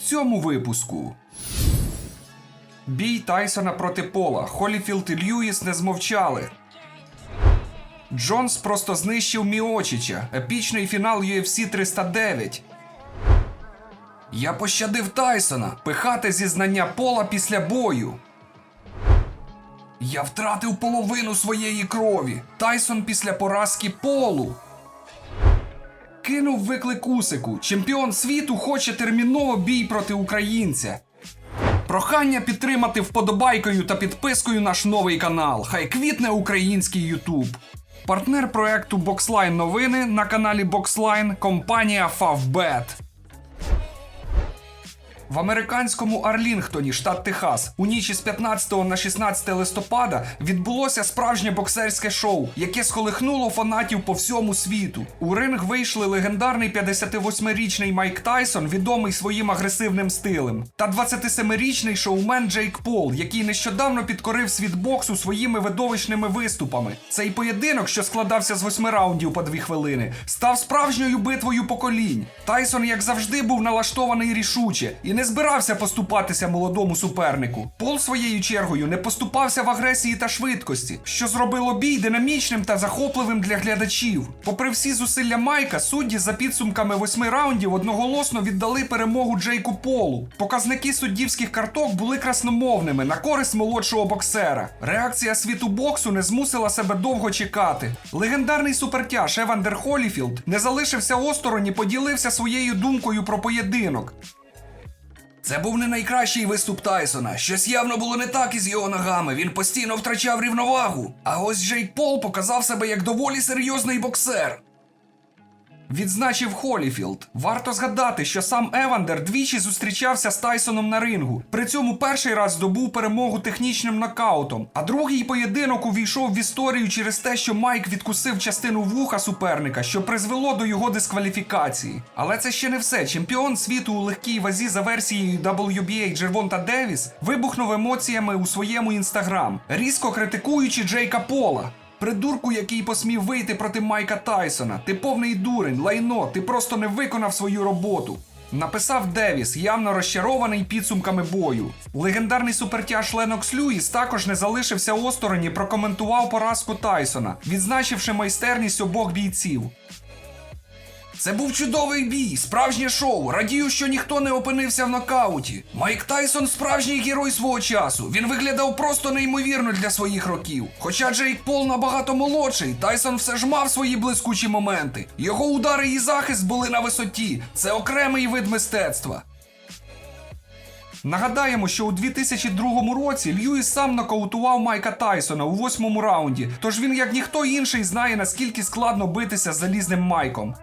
цьому випуску. Бій Тайсона проти Пола. Холіфілд і Льюіс не змовчали. Джонс просто знищив Міочича. Епічний фінал UFC 309. Я пощадив Тайсона. Пихати зізнання Пола після бою. Я втратив половину своєї крові. Тайсон після поразки Полу. Кинув виклик Усику. Чемпіон світу хоче терміново бій проти українця. Прохання підтримати вподобайкою та підпискою наш новий канал. Хай квітне український Ютуб. Партнер проекту Boxline новини на каналі Boxline компанія Favbet. В американському Арлінгтоні, штат Техас, у ніч із 15 на 16 листопада відбулося справжнє боксерське шоу, яке сколихнуло фанатів по всьому світу. У ринг вийшли легендарний 58-річний Майк Тайсон, відомий своїм агресивним стилем, та 27-річний шоумен Джейк Пол, який нещодавно підкорив світ боксу своїми видовищними виступами. Цей поєдинок, що складався з восьми раундів по дві хвилини, став справжньою битвою поколінь. Тайсон, як завжди, був налаштований рішуче і не збирався поступатися молодому супернику. Пол своєю чергою не поступався в агресії та швидкості, що зробило бій динамічним та захопливим для глядачів. Попри всі зусилля Майка, судді за підсумками восьми раундів одноголосно віддали перемогу Джейку Полу. Показники суддівських карток були красномовними на користь молодшого боксера. Реакція світу боксу не змусила себе довго чекати. Легендарний супертяж Евандер Холіфілд не залишився осторонь і поділився своєю думкою про поєдинок. Це був не найкращий виступ Тайсона. Щось явно було не так із його ногами. Він постійно втрачав рівновагу. А ось Джейк Пол показав себе як доволі серйозний боксер. Відзначив Холіфілд. Варто згадати, що сам Евандер двічі зустрічався з Тайсоном на рингу. При цьому перший раз здобув перемогу технічним нокаутом, а другий поєдинок увійшов в історію через те, що Майк відкусив частину вуха суперника, що призвело до його дискваліфікації. Але це ще не все. Чемпіон світу у легкій вазі за версією WBA Джервонта Девіс вибухнув емоціями у своєму інстаграм, різко критикуючи Джейка Пола. Придурку, який посмів вийти проти Майка Тайсона. Ти повний дурень, лайно, ти просто не виконав свою роботу. Написав Девіс, явно розчарований підсумками бою. Легендарний супертяж Ленокс Люїс також не залишився осторонь і прокоментував поразку Тайсона, відзначивши майстерність обох бійців. Це був чудовий бій, справжнє шоу. Радію, що ніхто не опинився в нокауті. Майк Тайсон справжній герой свого часу. Він виглядав просто неймовірно для своїх років. Хоча Джейк Пол набагато молодший, Тайсон все ж мав свої блискучі моменти. Його удари і захист були на висоті. Це окремий вид мистецтва. Нагадаємо, що у 2002 році Льюіс сам нокаутував Майка Тайсона у восьмому раунді, тож він, як ніхто інший, знає наскільки складно битися з залізним Майком.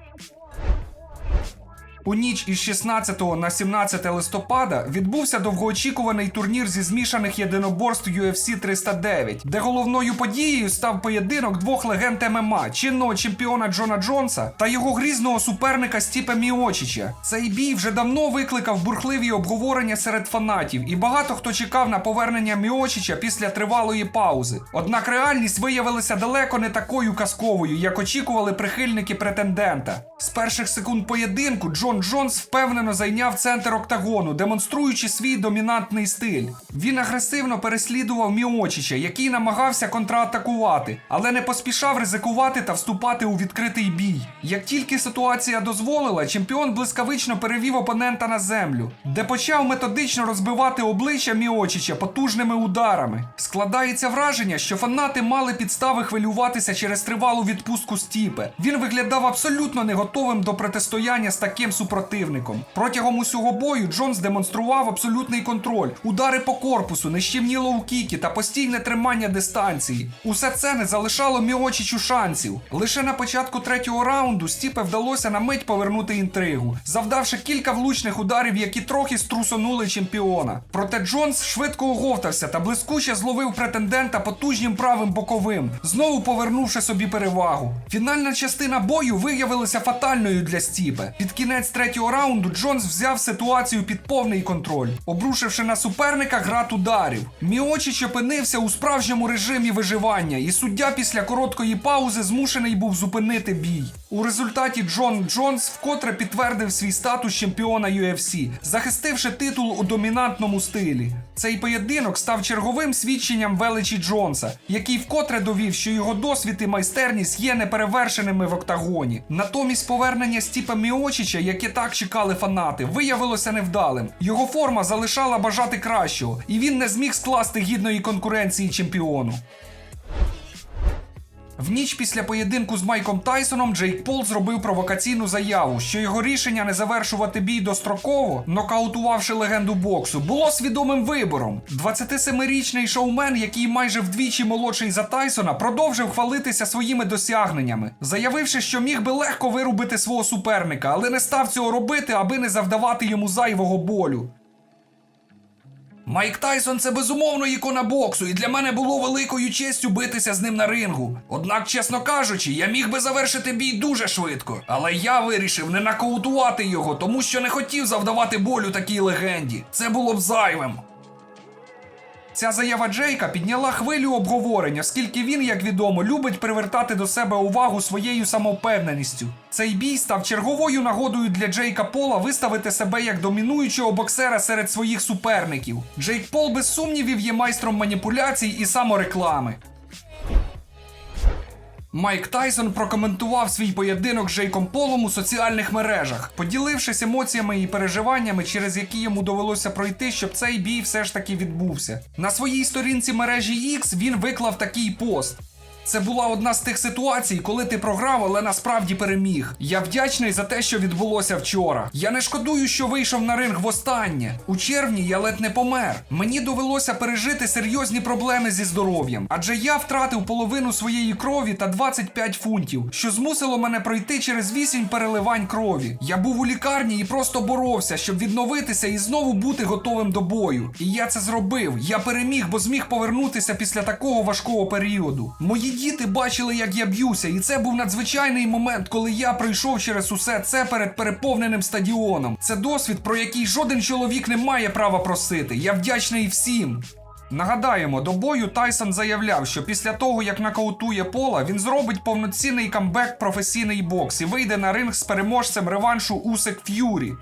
У ніч із 16 на 17 листопада відбувся довгоочікуваний турнір зі змішаних єдиноборств UFC 309, де головною подією став поєдинок двох легенд ММА, чинного чемпіона Джона Джонса та його грізного суперника Стіпа Міочича. Цей бій вже давно викликав бурхливі обговорення серед фанатів, і багато хто чекав на повернення Міочича після тривалої паузи. Однак реальність виявилася далеко не такою казковою, як очікували прихильники претендента. З перших секунд поєдинку Джон Джонс впевнено зайняв центр октагону, демонструючи свій домінантний стиль. Він агресивно переслідував Міочича, який намагався контратакувати, але не поспішав ризикувати та вступати у відкритий бій. Як тільки ситуація дозволила, чемпіон блискавично перевів опонента на землю, де почав методично розбивати обличчя Міочича потужними ударами. Складається враження, що фанати мали підстави хвилюватися через тривалу відпустку Стіпе. Він виглядав абсолютно не готовим до протистояння з таким супротивником. Протягом усього бою Джонс демонстрував абсолютний контроль, удари по корпусу, нещівні лоу-кіки та постійне тримання дистанції. Усе це не залишало Міочичу шансів. Лише на початку третього раунду Стіпе вдалося на мить повернути інтригу, завдавши кілька влучних ударів, які трохи струсонули чемпіона. Проте Джонс швидко оговтався та блискуче зловив претендента потужнім правим боковим, знову повернувши собі перевагу. Фінальна частина бою виявилася фатальною для Стіпе. Під кінець третього раунду Джонс взяв ситуацію під повний контроль, обрушивши на суперника град ударів. Міочіч опинився у справжньому режимі виживання, і суддя після короткої паузи змушений був зупинити бій. У результаті Джон Джонс вкотре підтвердив свій статус чемпіона UFC, захистивши титул у домінантному стилі. Цей поєдинок став черговим свідченням величі Джонса, який вкотре довів, що його досвід і майстерність є неперевершеними в октагоні. Натомість повернення Стіпа Міочича, яке так чекали фанати, виявилося невдалим. Його форма залишала бажати кращого, і він не зміг скласти гідної конкуренції чемпіону. В ніч після поєдинку з Майком Тайсоном Джейк Пол зробив провокаційну заяву, що його рішення не завершувати бій достроково, нокаутувавши легенду боксу, було свідомим вибором. 27-річний шоумен, який майже вдвічі молодший за Тайсона, продовжив хвалитися своїми досягненнями, заявивши, що міг би легко вирубити свого суперника, але не став цього робити, аби не завдавати йому зайвого болю. Майк Тайсон це безумовно ікона боксу, і для мене було великою честю битися з ним на рингу. Однак, чесно кажучи, я міг би завершити бій дуже швидко. Але я вирішив не нокаутувати його, тому що не хотів завдавати болю такій легенді. Це було б зайвим. Ця заява Джейка підняла хвилю обговорення, оскільки він, як відомо, любить привертати до себе увагу своєю самовпевненістю. Цей бій став черговою нагодою для Джейка Пола виставити себе як домінуючого боксера серед своїх суперників. Джейк Пол без сумнівів є майстром маніпуляцій і самореклами. Майк Тайсон прокоментував свій поєдинок з Джейком Полом у соціальних мережах, поділившись емоціями і переживаннями, через які йому довелося пройти, щоб цей бій все ж таки відбувся. На своїй сторінці мережі X він виклав такий пост. Це була одна з тих ситуацій, коли ти програв, але насправді переміг. Я вдячний за те, що відбулося вчора. Я не шкодую, що вийшов на ринг востаннє. У червні я ледь не помер. Мені довелося пережити серйозні проблеми зі здоров'ям, адже я втратив половину своєї крові та 25 фунтів, що змусило мене пройти через 8 переливань крові. Я був у лікарні і просто боровся, щоб відновитися і знову бути готовим до бою. І я це зробив. Я переміг, бо зміг повернутися після такого важкого періоду. Мої діти бачили, як я б'юся, і це був надзвичайний момент, коли я пройшов через усе це перед переповненим стадіоном. Це досвід, про який жоден чоловік не має права просити. Я вдячний всім. Нагадаємо, до бою Тайсон заявляв, що після того, як нокаутує пола, він зробить повноцінний камбек професійний бокс і вийде на ринг з переможцем реваншу Усик Ф'юрі.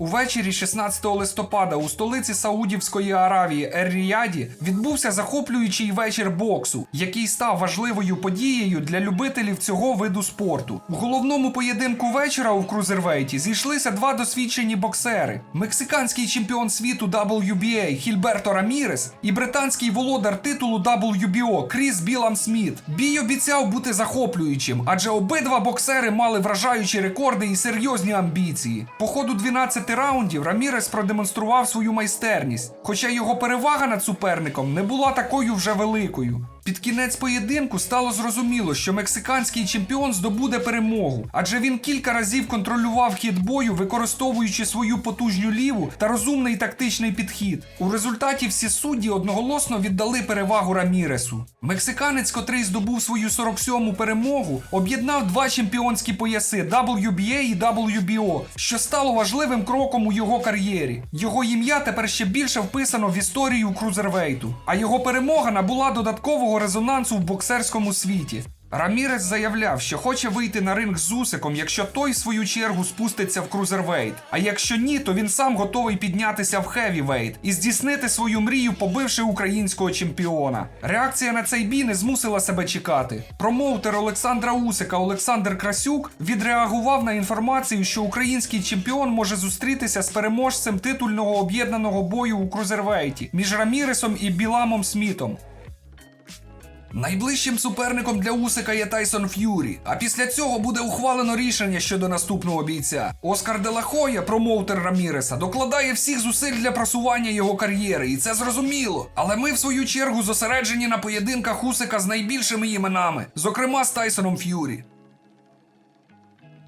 Увечері 16 листопада у столиці Саудівської Аравії Ер-Ріяді відбувся захоплюючий вечір боксу, який став важливою подією для любителів цього виду спорту. У головному поєдинку вечора у крузервейті зійшлися два досвідчені боксери: мексиканський чемпіон світу WBA Хільберто Рамірес і британський володар титулу WBO Кріс Білам Сміт. Бій обіцяв бути захоплюючим, адже обидва боксери мали вражаючі рекорди і серйозні амбіції. По ходу 12 раундів Рамірес продемонстрував свою майстерність, хоча його перевага над суперником не була такою вже великою. Під кінець поєдинку стало зрозуміло, що мексиканський чемпіон здобуде перемогу, адже він кілька разів контролював хід бою, використовуючи свою потужню ліву та розумний тактичний підхід. У результаті всі судді одноголосно віддали перевагу Раміресу. Мексиканець, котрий здобув свою 47-му перемогу, об'єднав два чемпіонські пояси WBA і WBO, що стало важливим кроком у його кар'єрі. Його ім'я тепер ще більше вписано в історію крузервейту, а його перемога набула додаткового резонансу в боксерському світі. Рамірес заявляв, що хоче вийти на ринг з Усиком, якщо той в свою чергу спуститься в крузервейт. А якщо ні, то він сам готовий піднятися в хевівейт і здійснити свою мрію, побивши українського чемпіона. Реакція на цей бій не змусила себе чекати. Промоутер Олександра Усика Олександр Красюк відреагував на інформацію, що український чемпіон може зустрітися з переможцем титульного об'єднаного бою у крузервейті між Раміресом і Біламом Смітом. Найближчим суперником для Усика є Тайсон Ф'юрі. А після цього буде ухвалено рішення щодо наступного бійця. Оскар Делахоя, промоутер Раміреса, докладає всіх зусиль для просування його кар'єри, і це зрозуміло. Але ми, в свою чергу, зосереджені на поєдинках Усика з найбільшими іменами, зокрема з Тайсоном Ф'юрі.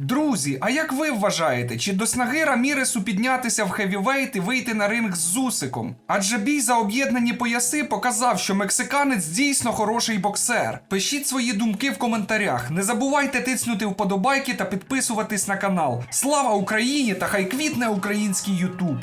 Друзі, а як ви вважаєте, чи до снаги Раміресу піднятися в хевівейт і вийти на ринг з Зусиком? Адже бій за об'єднані пояси показав, що мексиканець дійсно хороший боксер. Пишіть свої думки в коментарях. Не забувайте тиснути вподобайки та підписуватись на канал. Слава Україні та хай квітне український Ютуб!